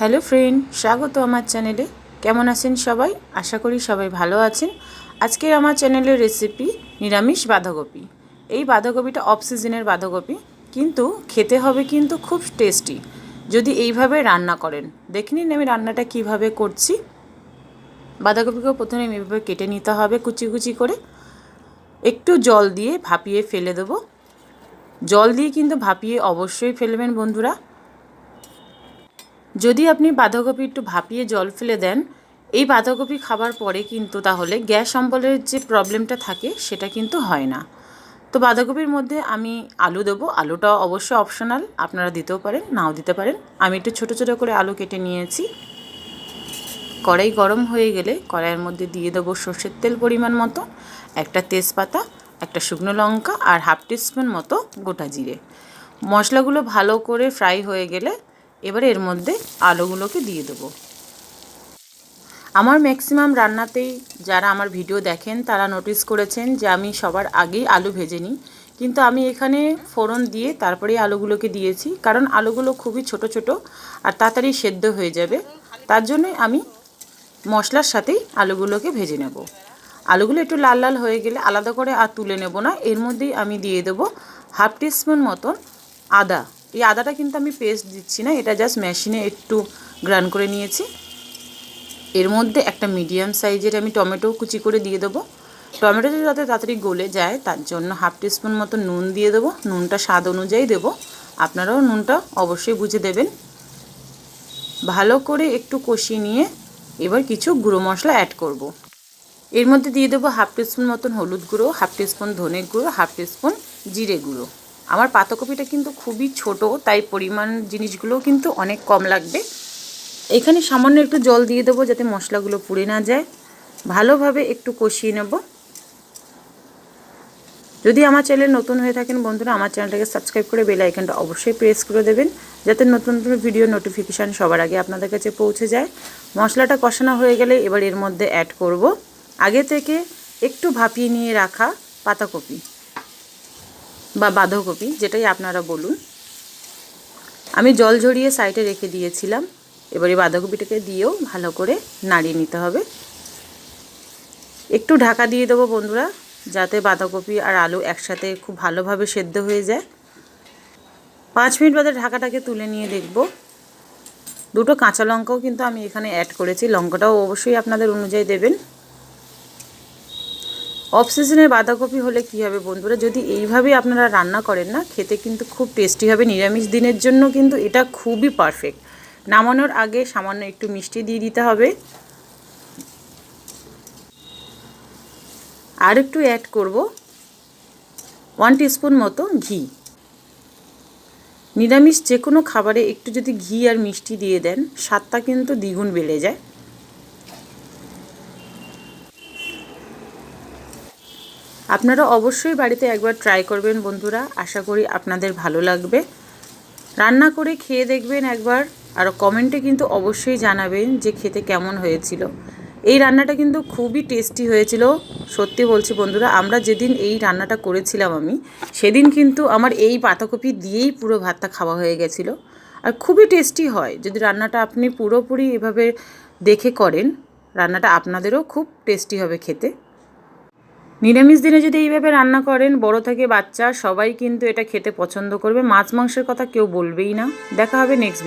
Hello friend, স্বাগত আমার চ্যানেলে। কেমন আছেন সবাই? আশা করি সবাই ভালো আছেন। আজকের আমার চ্যানেলের রেসিপি নিরামিষ বাঁধাকপি। এই বাঁধাকপিটা অফ সিজনের বাঁধাকপি, কিন্তু খেতে হবে কিন্তু খুব টেস্টি যদি এইভাবে রান্না করেন, দেখে নিন আমি রান্নাটা কীভাবে করছি। বাঁধাকপিকে প্রথমে এইভাবে কেটে নিতে হবে কুচি কুচি করে। একটু জল দিয়ে ভাপিয়ে ফেলে দেবো। জল দিয়ে কিন্তু ভাপিয়ে অবশ্যই ফেলবেন বন্ধুরা। যদি আপনি বাঁধাকপি একটু ভাপিয়ে জল ফেলে দেন, এই বাঁধাকপি খাবার পরে কিন্তু তাহলে গ্যাস অম্বলের যে প্রবলেমটা থাকে সেটা কিন্তু হয় না। তো বাঁধাকপির মধ্যে আমি আলু দেবো। আলুটা অবশ্যই অপশনাল আপনারা দিতেও পারেন, নাও দিতে পারেন। আমি একটু ছোটো ছোটো করে আলু কেটে নিয়েছি। কড়াই গরম হয়ে গেলে কড়াইয়ের মধ্যে দিয়ে দেবো সর্ষের তেল পরিমাণ মতো, একটা তেজপাতা, একটা শুকনো লঙ্কা আর হাফ টিস্পুন মতো গোটা জিরে। মশলাগুলো ভালো করে ফ্রাই হয়ে গেলে এবারে এর মধ্যে আলুগুলোকে দিয়ে দেবো। আমার ম্যাক্সিমাম রান্নাতেই যারা আমার ভিডিও দেখেন, তারা নোটিস করেছেন যে আমি সবার আগেই আলু ভেজে নিই। কিন্তু আমি এখানে ফোড়ন দিয়ে তারপরে আলুগুলোকে দিয়েছি, কারণ আলুগুলো খুবই ছোট ছোট আর তাড়াতাড়ি সেদ্ধ হয়ে যাবে। তার জন্যই আমি মশলার সাথেই আলুগুলোকে ভেজে নেব। আলুগুলো একটু লাল লাল হয়ে গেলে আলাদা করে আর তুলে নেব না। এর মধ্যেই আমি দিয়ে দেবো হাফ টি টিস্পুন মতন আদা। এই আদাটা কিন্তু আমি পেস্ট দিচ্ছি না, এটা জাস্ট মেশিনে একটু গ্রান করে নিয়েছি। এর মধ্যে একটা মিডিয়াম সাইজের আমি টমেটো কুচি করে দিয়ে দেবো। টমেটোটা যাতে তাড়াতাড়ি গলে যায়, তার জন্য হাফ টিস্পুন মতো নুন দিয়ে দেবো। নুনটা স্বাদ অনুযায়ী দেবো। আপনারাও নুনটা অবশ্যই বুঝে দেবেন। ভালো করে একটু কষিয়ে নিয়ে এবার কিছু গুঁড়ো মশলা অ্যাড করব। এর মধ্যে দিয়ে দেবো হাফ টিস্পুন মতন হলুদ গুঁড়ো হাফ টিস্পুন ধনে গুঁড়ো হাফ টিস্পুন জিরে গুঁড়ো। আমার পাতাকপিটা কিন্তু খুবই ছোট, তাই পরিমাণ জিনিসগুলো কিন্তু অনেক কম লাগবে। এখানে সামান্য একটু জল দিয়ে দেবো যাতে মশলাগুলো পুড়ে না যায়। ভালোভাবে একটু কষিয়ে নেব। যদি আমার চ্যানেল নতুন হয়ে থাকেন বন্ধুরা, আমার চ্যানেলটাকে সাবস্ক্রাইব করে বেল আইকনটা অবশ্যই প্রেস করে দেবেন, যাতে নতুন নতুন ভিডিও নোটিফিকেশান সবার আগে আপনাদের কাছে পৌঁছে যায়। মশলাটা কষানো হয়ে গেলে এবার এর মধ্যে অ্যাড করব। আগে থেকে একটু ভাপিয়ে নিয়ে রাখা পাতাকপি। বা বাঁধাকপি, যেটাই আপনারা বলুন। আমি জল ঝরিয়ে সাইডে রেখে দিয়েছিলাম। এবারে বাঁধাকপিটাকে দিয়েও ভালো করে নাড়িয়ে নিতে হবে। একটু ঢাকা দিয়ে দেবো বন্ধুরা, যাতে বাঁধাকপি আর আলু একসাথে খুব ভালোভাবে সেদ্ধ হয়ে যায়। পাঁচ মিনিট বাদে ঢাকাটাকে তুলে নিয়ে দেখব। দুটো কাঁচা লঙ্কাও কিন্তু আমি এখানে অ্যাড করেছি। লঙ্কাটাও অবশ্যই আপনাদের অনুযায়ী দেবেন। অফ সিজনের বাঁধাকপি হলে কী হবে বন্ধুরা? যদি এইভাবে আপনারা রান্না করেন না, খেতে কিন্তু খুব টেস্টি হবে। নিরামিষ দিনের জন্য কিন্তু এটা খুবই পারফেক্ট নামানোর আগে সামান্য একটু মিষ্টি দিয়ে দিতে হবে। আর একটু অ্যাড করব ওয়ান টিস্পুন মতো ঘি। নিরামিষ যে কোনো খাবারে একটু যদি ঘি আর মিষ্টি দিয়ে দেন, স্বাদটা কিন্তু দ্বিগুণ বেড়ে যায়। আপনারা অবশ্যই বাড়িতে একবার ট্রাই করবেন বন্ধুরা। আশা করি আপনাদের ভালো লাগবে। রান্না করে খেয়ে দেখবেন একবার। আর কমেন্টে কিন্তু অবশ্যই জানাবেন যে খেতে কেমন হয়েছিল। এই রান্নাটা কিন্তু খুবই টেস্টি হয়েছিল। সত্যি বলছি বন্ধুরা, আমরা যেদিন এই রান্নাটা করেছিলাম আমি, সেদিন কিন্তু আমার এই পাতাকপি দিয়েই পুরো ভাতটা খাওয়া হয়ে গেছিল। আর খুবই টেস্টি হয়। যদি রান্নাটা আপনি পুরোপুরি এভাবে দেখে করেন, রান্নাটা আপনাদেরও খুব টেস্টি হবে খেতে। নিরামিষ দিনে যদি এইভাবে রান্না করেন, বড় থেকে বাচ্চা, সবাই কিন্তু এটা খেতে পছন্দ করবে। মাছ মাংসের কথা কেউ বলবেই না। দেখা হবে নেক্সট